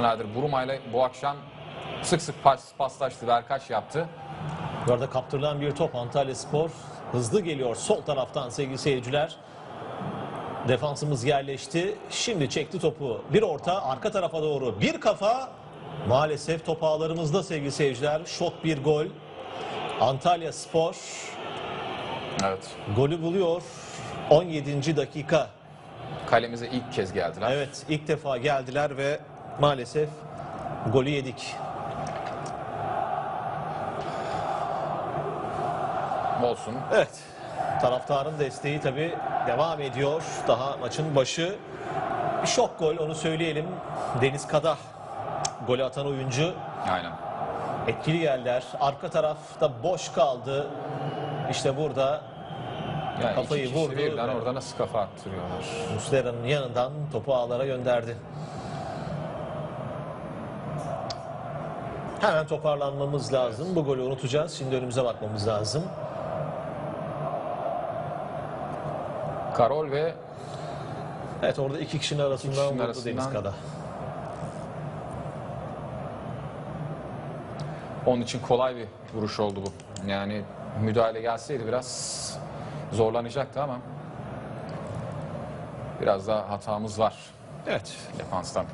süredir Buruma ile bu akşam sık sık pas, paslaştı, verkaç yaptı. Bu arada kaptırılan bir top Antalya Spor. Hızlı geliyor sol taraftan sevgili seyirciler. Defansımız yerleşti. Şimdi çekti topu. Bir orta arka tarafa doğru. Bir kafa. Maalesef top ağlarımızda sevgili seyirciler. Şok bir gol. Antalya Spor Evet. golü buluyor. 17. dakika. Kalemize ilk kez geldiler. Evet ilk defa geldiler ve maalesef golü yedik. Olsun. Evet. Taraftarın desteği tabii devam ediyor. Daha maçın başı. Bir şok gol onu söyleyelim. Deniz Kadah golü atan oyuncu. Aynen. Etkili geldiler. Arka tarafta boş kaldı. İşte burada Yani Kafayı vurdu. birden orada nasıl kafa attırıyorlar? Muslera'nın yanından topu ağlara gönderdi. Hemen toparlanmamız lazım. Bu golü unutacağız. Şimdi önümüze bakmamız lazım. Karol ve Evet orada iki kişinin arasından kişinin vurdu arasından- Deniz Kadah. onun için kolay bir vuruş oldu bu. Yani müdahale gelseydi biraz zorlanacaktı ama biraz daha hatamız var Evet. defanstan.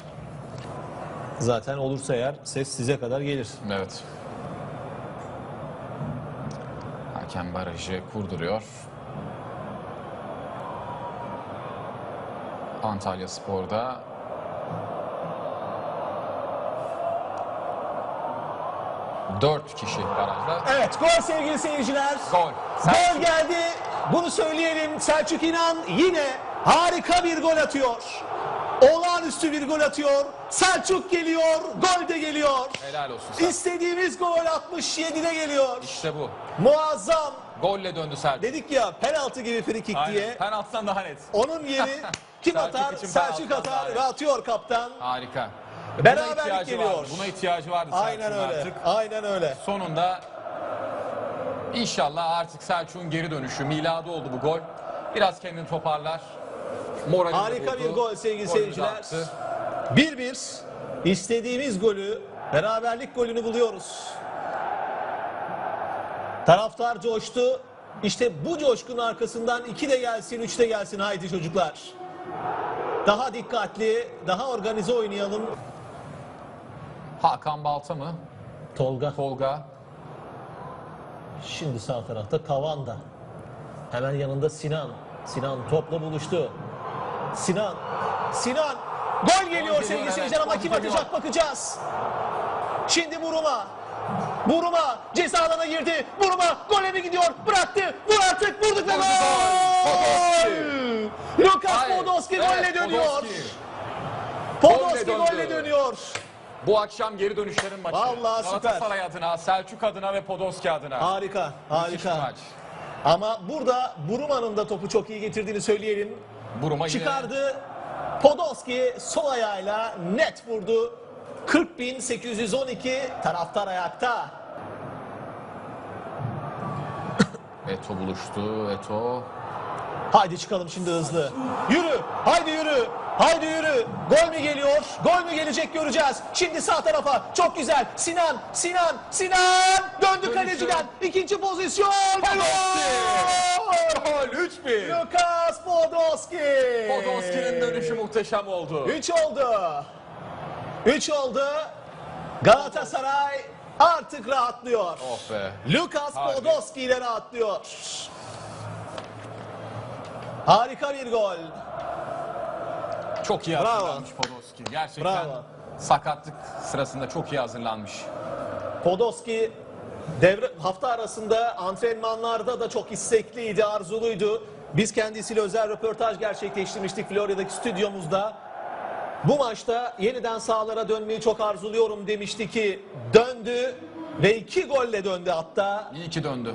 Zaten olursa eğer ses size kadar gelir. Evet. Hakem barajı kurduruyor. Antalya Spor'da dört kişi barajda. Evet gol sevgili seyirciler. Gol. Gol geldi. Bunu söyleyelim. Selçuk İnan yine harika bir gol atıyor. Olağanüstü bir gol atıyor. Selçuk geliyor. Gol de geliyor. Helal olsun sana. İstediğimiz gol 67'de geliyor. İşte bu. Muazzam. Golle döndü Selçuk. Dedik ya penaltı gibi free kick diye. Penaltıdan daha net. Onun yeri kim Selçuk atar? Selçuk atar ve atıyor kaptan. Harika. Buna Beraberlik ihtiyacı geliyor. Vardı. Buna ihtiyacı vardı Aynen öyle. artık. Aynen öyle. Sonunda inşallah artık Selçuk'un geri dönüşü. Miladı oldu bu gol. Biraz kendini toparlar. Moralini Harika bir gol sevgili seyirciler. attı. 1-1 istediğimiz golü beraberlik golünü buluyoruz. Taraftar coştu. İşte bu coşkunun arkasından 2 de gelsin 3 de gelsin haydi çocuklar. Daha dikkatli, daha organize oynayalım. Hakan Balta mı? Tolga Tolga. şimdi sağ tarafta Kavanda. Hemen yanında Sinan. Sinan topla buluştu. Sinan. Sinan. Gol geliyor sevgili evet, seyirciler ama kim geliyor. atacak bakacağız. Şimdi Buruma. Buruma ceza alana girdi. Buruma gole mi gidiyor? Bıraktı. Vur artık. Vurduk ve gol. Lukas. Podolski Evet, golle dönüyor. Podolski. Golle dönüyor. Bu akşam geri dönüşlerin maçı. Vallahi süper. Galatasaray adına, Selçuk adına ve Podolski adına. Harika. Harika. maç. Ama burada Buruma'nın da topu çok iyi getirdiğini söyleyelim. Buruma yine Çıkardı. Podolski sol ayağıyla net vurdu. 40.812 taraftar ayakta. Eto buluştu. Eto. Haydi çıkalım şimdi hızlı. Yürü. Haydi yürü. Haydi yürü. Gol mü geliyor? Gol mü gelecek göreceğiz. Şimdi sağ tarafa. Çok güzel. Sinan, Sinan, Sinan. Döndü kaleciden. İkinci pozisyon. Gol! Gol 3-1. Lukas Podolski. Podolski'nin dönüşü muhteşem oldu. 3 oldu. 3 oldu. Galatasaray artık rahatlıyor. Oh be. Lukas Harbi. Podolski ile rahatlıyor. Harika bir gol. Çok iyi Bravo. hazırlanmış Podolski. Gerçekten Bravo. sakatlık sırasında çok iyi hazırlanmış. Podolski devre hafta arasında antrenmanlarda da çok istekliydi, arzuluydu. Biz kendisiyle özel röportaj gerçekleştirmiştik Florya'daki stüdyomuzda. Bu maçta yeniden sahalara dönmeyi çok arzuluyorum demişti ki döndü ve iki golle döndü hatta. İyi ki döndü.